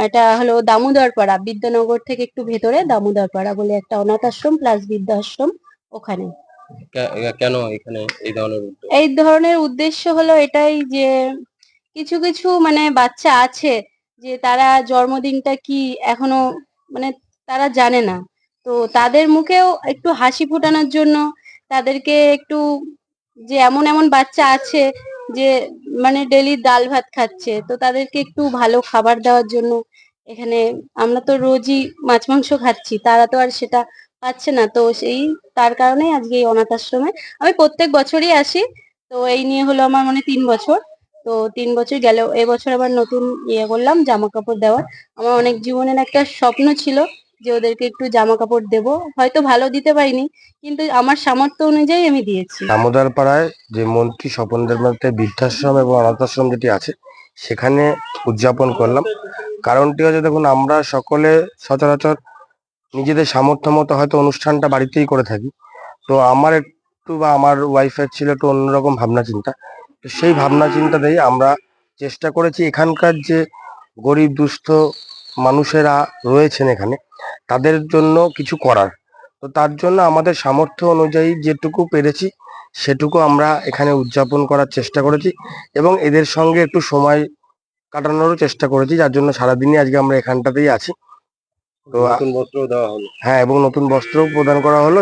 এটা হলো দামোদর পাড়া বিদ্যানগর থেকে একটু ভেতরে দামোদর পাড়া বলে একটা অনাথ আশ্রম প্লাস বৃদ্ধাশ্রম ওখানে। কেন এখানে এই ধরনের এই ধরনের উদ্দেশ্য হলো এটাই যে কিছু কিছু মানে বাচ্চা আছে যে তারা জন্মদিনটা কি এখনও মানে তারা জানে না। তো তাদের মুখেও একটু হাসি ফোটানোর জন্য তাদেরকে একটু যে এমন এমন বাচ্চা আছে যে মানে ডেলি ডাল ভাত খাচ্ছে, তো তাদেরকে একটু ভালো খাবার দেওয়ার জন্য এখানে আমরা তো রোজই মাছ মাংস খাচ্ছি, তারা তো আর সেটা পাচ্ছে না, তো সেই তার কারণেই আজকে এই অনাথ আশ্রমে। আমি প্রত্যেক বছরই আসি, তো এই নিয়ে হলো আমার মানে তিন বছর, তো তিন বছর গেল এবছর আবার নতুন ইয়ে করলাম জামা কাপড় দেওয়ার। আমার অনেক জীবনের একটা স্বপ্ন ছিল যে ওদেরকে একটু জামা কাপড় দেবো। হয়তো ভালো দিতে পারিনি, কিন্তু আমার সামর্থ্য অনুযায়ী আমি দিয়েছি। দামোদর পাড়ায় যে মন্ত্রী স্বপনদের মধ্যে বৃদ্ধাশ্রম এবং অনাথাশ্রম যেটি আছে, সেখানে উদযাপন করলাম। কারণটি হচ্ছে দেখুন, আমরা সকলে সচরাচর নিজেদের সামর্থ্য মতো হয়তো অনুষ্ঠানটা বাড়িতেই করে থাকি। তো আমার একটু বা আমার ওয়াইফের ছিল একটু অন্যরকম ভাবনা চিন্তা তো সেই ভাবনা চিন্তাতেই আমরা চেষ্টা করেছি, এখানকার যে গরিব দুস্থ মানুষেরা রয়েছেন এখানে তাদের জন্য কিছু করার। তো তার জন্য আমাদের সামর্থ্য অনুযায়ী যেটুকু পেরেছি সেটুকু আমরা এখানে উদযাপন করার চেষ্টা করেছি এবং এদের সঙ্গে একটু সময় কাটানোরও চেষ্টা করেছি যার জন্য সারাদিনই আজকে আমরা এখানটাতেই আছি। তো নতুন বস্ত্র দেওয়া হলো। হ্যাঁ এবং নতুন বস্ত্রও প্রদান করা হলো।